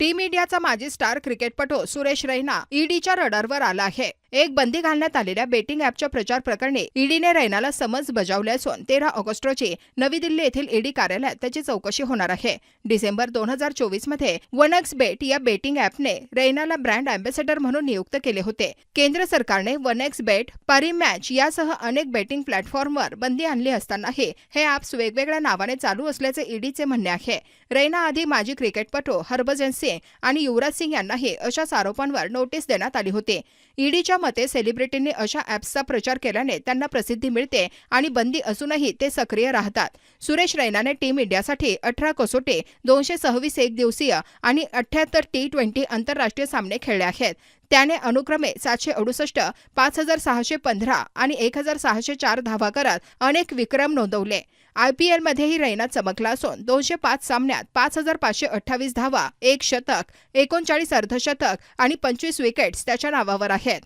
Team इंडियाचा माजी star क्रिकेटपटू सुरेश रैना ईडीच्या रडरवर आला आहे. एक बंदी घालण्यात आलेल्या बेटिंग ॲपच्या प्रचार प्रकरणी ईडीने रैनाला समज बजावले असून तेरा ऑगस्ट रोजी नवी दिल्ली येथील ईडी कार्यालयात त्याची चौकशी होणार आहे. डिसेंबर दोन हजार चोवीसमध्ये वनक्स बेट या बेटिंग ॲपने रैनाला ब्रँड अँबॅसेडर म्हणून नियुक्त केले होते. केंद्र सरकारने वनएक्स बेट पारी मॅच यासह अनेक बेटिंग प्लॅटफॉर्मवर बंदी आणली असतानाही हे ॲप्स वेगवेगळ्या नावाने चालू असल्याचे ईडीचे म्हणणे आहे. रैना आधी माजी क्रिकेटपटू हरभजन सिंग आणि युवराज सिंग यांनाही अशाच आरोपांवर नोटीस देण्यात आली होती. ईडीच्या मते सेलिब्रिटींनी अशा ॲप्सचा प्रचार केल्याने त्यांना प्रसिद्धी मिळते आणि बंदी असूनही ते सक्रिय राहतात. सुरेश रैनाने टीम इंडियासाठी अठरा कसोटी दोनशे सव्वीस एक दिवसीय आणि अठ्याहत्तर टी ट्वेंटी आंतरराष्ट्रीय सामने खेळले आहेत. त्याने अनुक्रमे सातशे अडुसष्ट पाच हजार सहाशे पंधरा आणि एक हजार सहाशे चार धावा करत अनेक विक्रम नोंदवले. आयपीएलमध्येही रैना चमकला असून दोनशे पाच सामन्यात पाच हजार पाचशे अठ्ठावीस धावा एक शतक एकोणचाळीस अर्धशतक आणि पंचवीस विकेट्स त्याच्या नावावर आहेत.